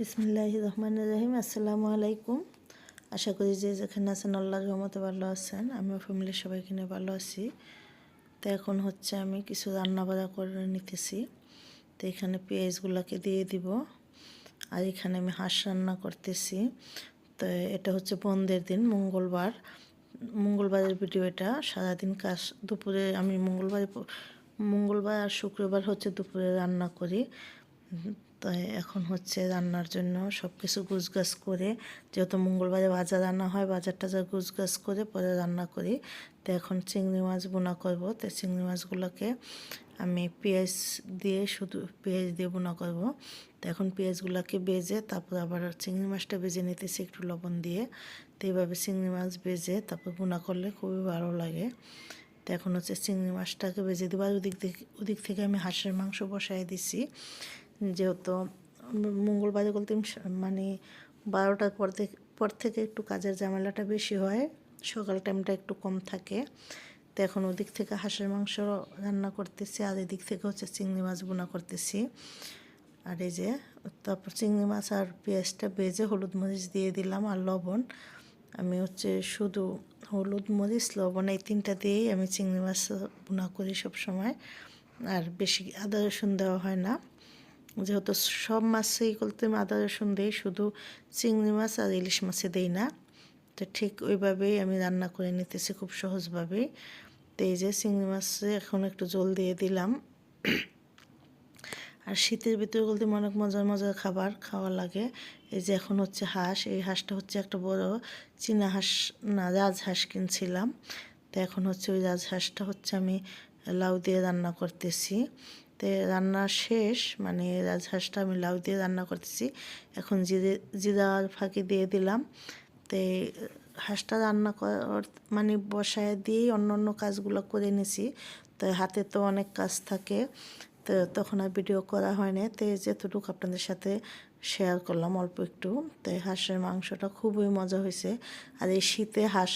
বিসমিল্লাহ রহমান রহিম আসসালামু আলাইকুম আশা করি যে যেখানে আছেন আল্লাহর রহমতে ভালো আছেন। আমিও ফ্যামিলির সবাইকে নিয়ে ভালো আছি। তো এখন হচ্ছে আমি কিছু রান্না বাড়া করে নিতেছি। তো এখানে পেঁয়াজগুলোকে দিয়ে দিব। আর এখানে আমি হাঁস রান্না করতেছি। তো এটা হচ্ছে বন্ধের দিন, মঙ্গলবার। মঙ্গলবারের ভিডিও এটা। সারাদিন কাজ, দুপুরে আমি মঙ্গলবারে, মঙ্গলবার আর শুক্রবার হচ্ছে দুপুরে রান্না করি। তাই এখন হচ্ছে রান্নার জন্য সব কিছু গুছগাছ করে, যেহেতু মঙ্গলবারে বাজার রান্না হয় বাজার টাজার গুছগাছ করে পরে রান্না করি। তো এখন চিংড়ি মাছ বোনা করব। তো চিংড়ি মাছগুলোকে আমি পেঁয়াজ দিয়ে শুধু পেঁয়াজ দিয়ে বোনা করব। তো এখন পেঁয়াজগুলোকে বেজে তারপর আবার চিংড়ি মাছটা বেজে নিতেছি একটু লবণ দিয়ে। তো এইভাবে চিংড়ি মাছ বেজে তারপর বোনা করলে খুবই ভালো লাগে। তো এখন হচ্ছে চিংড়ি মাছটাকে বেজে দেবো। ওদিক থেকে ওদিক থেকে আমি হাঁসের মাংস বসাই দিছি। যেহেতু মঙ্গলবারে বলতে মানে বারোটার পর থেকে পর থেকে একটু কাজের ঝামেলাটা বেশি হয়, সকাল টাইমটা একটু কম থাকে। তো এখন ওদিক থেকে হাঁসের মাংস রান্না করতেছি, আর এদিক থেকে হচ্ছে চিংড়ি মাছ বোনা করতেছি। আর এই যে, তারপর চিংড়ি মাছ আর পেঁয়াজটা বেজে হলুদ মরিচ দিয়ে দিলাম আর লবণ। আমি হচ্ছে শুধু হলুদ মরিচ, লবণ এই তিনটা দিয়েই আমি চিংড়ি মাছ বোনা করি সব সময় আর বেশি আদা রসুন দেওয়া হয় না। যেহেতু সব মাছেই করতে আদা, রসুন দিই, শুধু চিংড়ি মাছ আর ইলিশ মাছে দিই না। তো ঠিক ওইভাবেই আমি রান্না করে নিতেছি খুব সহজভাবেই তো এই যে চিংড়ি মাছে এখন একটু জল দিয়ে দিলাম। আর শীতের ভিতরে বলতে অনেক মজার মজার খাবার খাওয়া লাগে। এই যে এখন হচ্ছে হাঁস, এই হাঁসটা হচ্ছে একটা বড় চীনা হাঁস না রাজহাঁস কিনছিলাম। তো এখন হচ্ছে ওই রাজহাঁসটা হচ্ছে আমি লাউ দিয়ে রান্না করতেছি। তে রান্না শেষ মানে রাজহাঁসটা আমি লাউ দিয়ে রান্না করতেছি। এখন জিরে জিরার ফাঁকি দিয়ে দিলাম। তে হাঁসটা রান্না কর মানে বসায় দিয়েই অন্য অন্য কাজগুলো করে নিছি। তো হাতে তো অনেক কাজ থাকে, তো তখন আর ভিডিও করা হয় না তো যেতটুকু আপনাদের সাথে শেয়ার করলাম অল্প একটু। তো হাঁসের মাংসটা খুবই মজা হয়েছে। আর এই শীতে হাঁস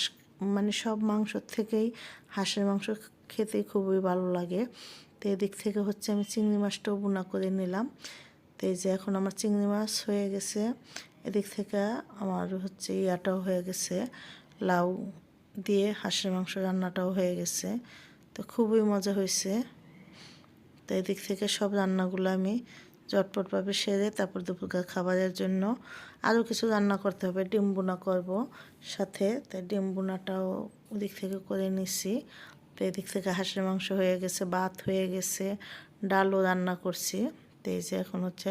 মানে সব মাংস থেকেই হাঁসের মাংস খেতে খুবই ভালো লাগে। তো এদিক থেকে হচ্ছে আমি চিংড়ি মাছটাও বোনা করে নিলাম। তো এই যে এখন আমার চিংড়ি মাছ হয়ে গেছে। এদিক থেকে আমার হচ্ছে ইয়াটাও হয়ে গেছে। লাউ দিয়ে হাঁসের মাংস রান্নাটাও হয়ে গেছে। তো খুবই মজা হয়েছে। তো এদিক থেকে সব রান্নাগুলো আমি ঝটপটভাবে সেরে তারপর দুপুরকার খাবারের জন্য আরও কিছু রান্না করতে হবে, ডিম বোনা করব সাথে। তাই ডিম বোনাটাও ওদিক থেকে করে নিছি। তো এদিক থেকে হাঁসের মাংস হয়ে গেছে, ভাত হয়ে গেছে, ডালও রান্না করছি। তো এই যে এখন হচ্ছে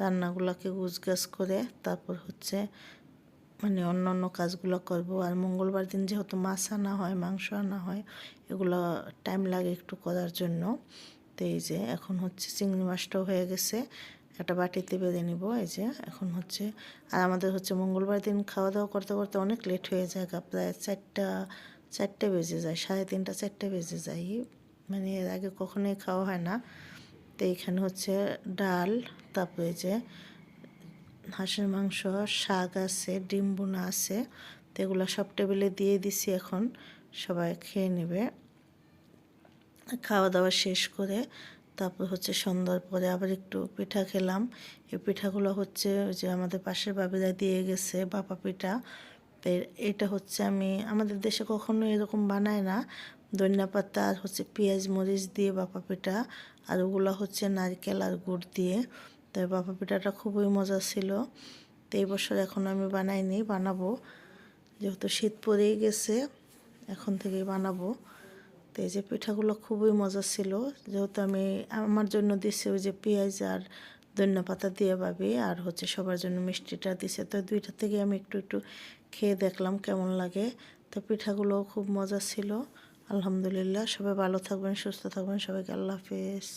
রান্নাগুলোকে গুছগাছ করে তারপর হচ্ছে মানে অন্য অন্য কাজগুলো করব। আর মঙ্গলবার দিন যেহেতু মাছ আনা হয়, মাংস আনা হয়, এগুলো টাইম লাগে একটু করার জন্য। তো এই যে এখন হচ্ছে চিংড়ি মাছটাও হয়ে গেছে, একটা বাটিতে বেঁধে নিব। এই যে এখন হচ্ছে আর আমাদের হচ্ছে মঙ্গলবার দিন খাওয়া দাওয়া করতে করতে অনেক লেট হয়ে যায় প্রায় চারটা চারটে বেজে যায়, সাড়ে তিনটা, চারটে বেজে যায়। মানে এর আগে কখনোই খাওয়া হয় না। তো এইখানে হচ্ছে ডাল, তারপরে যে হাঁসের মাংস, শাক আছে, ডিম বোনা আছে, তো এগুলো সব টেবিলে দিয়ে দিছি এখন। সবাই খেয়ে নেবে। খাওয়া দাওয়া শেষ করে তারপর হচ্ছে সন্ধ্যার পরে আবার একটু পিঠা খেলাম। এই পিঠাগুলো হচ্ছে যে আমাদের পাশের বাবিরা দিয়ে গেছে বাপা পিঠা। তো এটা হচ্ছে আমি, আমাদের দেশে কখনো এরকম বানায় না। ধনিয়া পাতা আর হচ্ছে পেঁয়াজ, মরিচ দিয়ে বাপা পিঠা, আর ওগুলো হচ্ছে নারকেল আর গুড় দিয়ে। তো বাপা পিঠাটা খুবই মজা ছিল। তো এই বছর এখন আমি বানাইনি, বানাবো। যেহেতু শীত পড়েই গেছে, এখন থেকেই বানাবো। তো এই যে পিঠাগুলো খুবই মজা ছিল। যেহেতু আমি, আমার জন্য দিছে ওই যে পেঁয়াজ আর ধনিয়া পাতা দিয়ে পাবি আর হচ্ছে সবার জন্য মিষ্টিটা দিছে। তো দুইটা থেকে আমি একটু একটু খেয়ে দেখলাম কেমন লাগে। তো পিঠাগুলোও খুব মজা ছিল। আলহামদুলিল্লাহ, সবাই ভালো থাকবেন, সুস্থ থাকবেন, সবাইকে আল্লাহ হাফেজ।